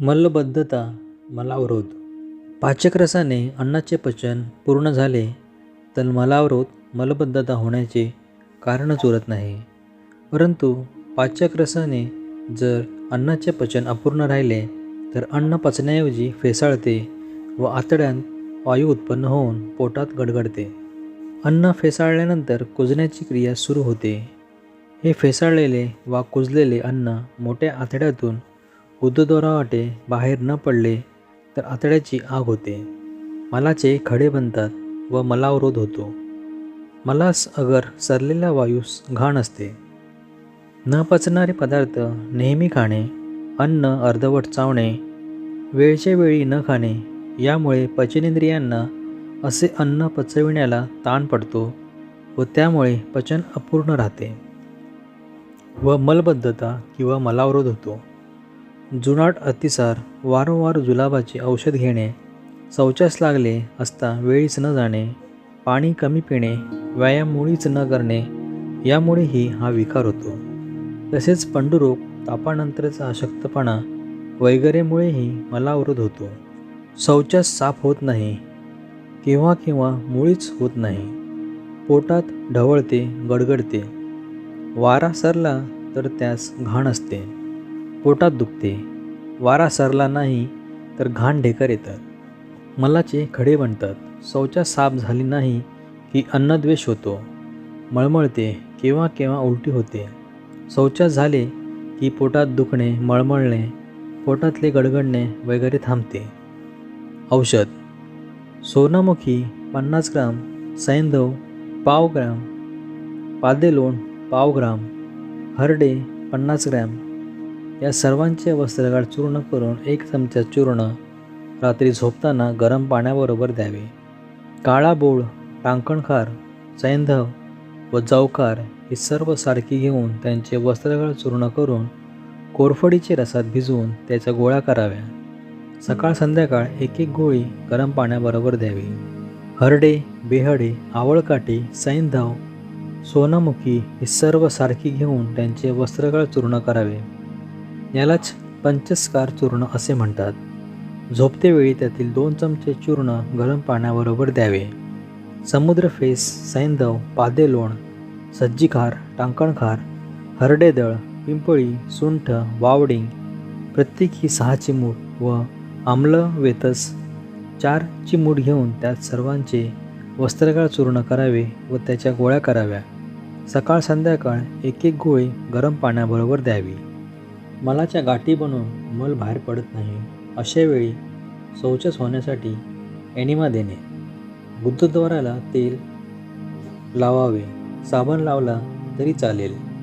मलबद्धता मलावरोध पाचकरसाने अन्नाचे पचन पूर्ण झाले तर मलावरोध मलबद्धता होण्याचे कारणच उरत नाही. परंतु पाचकरसाने जर अन्नाचे पचन अपूर्ण राहिले तर अन्न पचण्याऐवजी फेसाळते व आतड्यात वायू उत्पन्न होऊन पोटात गडगडते. अन्न फेसाळल्यानंतर कुजण्याची क्रिया सुरू होते. हे फेसाळलेले वा कुजलेले अन्न मोठ्या आतड्यातून उदरद्वारावाटे बाहेर न पडले तर आतड्याची आग होते. मलाचे खडे बनतात व मलावरोध होतो. मलास अगर सरलेला वायूस घाण असते. न पचणारे पदार्थ नेहमी खाणे अन्न अर्धवट चावणे वेळच्या वेळी न खाणे यामुळे पचनेंद्रियांना असे अन्न पचविण्याला ताण पडतो व त्यामुळे पचन अपूर्ण राहते व मलबद्धता किंवा मलावरोध होतो. जुनाट अतिसार वारंवार जुलाबाचे औषध घेणे शौचास लागले असता वेळीच न जाणे पाणी कमी पिणे व्यायाम मुळीच न करणे यामुळेही हा विकार होतो. तसेच पंडुरोग तापानंतरचा अशक्तपणा वगैरेमुळेही मलावरोध होतो. शौचास साफ होत नाही केव्हा केव्हा मुळीच होत नाही. पोटात ढवळते गडगडते. वारा सरला तर त्यास घाण असते. पोटात दुखते वारा सरला नाही तर घाण ढेकर येतात. मलाचे खडे बनतात शौचा साफ झाली नाही की अन्नद्वेष होतो. मळमळते केव्हा केव्हा उलटी होते. शौचास झाले की पोटात दुखणे मळमळणे पोटातले गडगडणे वगैरे थांबते. औषध. सोनामुखी पन्नास ग्राम सैंधव पाव ग्राम पादेलोण पाव ग्राम हरडे पन्नास ग्रॅम या सर्वांचे वस्त्रगाळ चूर्ण करून एक चमचा चूर्ण रात्री झोपताना गरम पाण्याबरोबर द्यावे. काळा बोळ टांकणखार सैंधव व जावकार ही सर्व सारखी घेऊन त्यांचे वस्त्रगाळ चूर्ण करून कोरफडीचे रसात भिजवून त्याच्या गोळ्या कराव्या. सकाळ संध्याकाळ एक एक गोळी गरम पाण्याबरोबर द्यावी. हरडे बेहडे आवळकाठी सैंधव सोनामुखी ही सर्व सारखी घेऊन त्यांचे वस्त्रगळ चूर्ण करावे. यालाच पंचस्कार चूर्ण असे म्हणतात. झोपतेवेळी त्यातील दोन चमचे चूर्ण गरम पाण्याबरोबर द्यावे. समुद्रफेस सैंधव पादेलोण सज्जीखार टांकणखार हरडेदळ पिंपळी सुंठ वावडिंग प्रत्येकी सहा चिमूट व आम्ल वेतस चार चिमूट घेऊन त्यात सर्वांचे वस्त्रगाळ चूर्ण करावे व त्याच्या गोळ्या कराव्या. सकाळ संध्याकाळ एक एक गोळी गरम पाण्याबरोबर द्यावी. मलाच्या गाठी बनून मल बाहेर पडत नाही अशावेळी शौचस होण्यासाठी एनिमा देणे. बुद्धद्वाराला तेल लावावे साबण लावला तरी चालेल.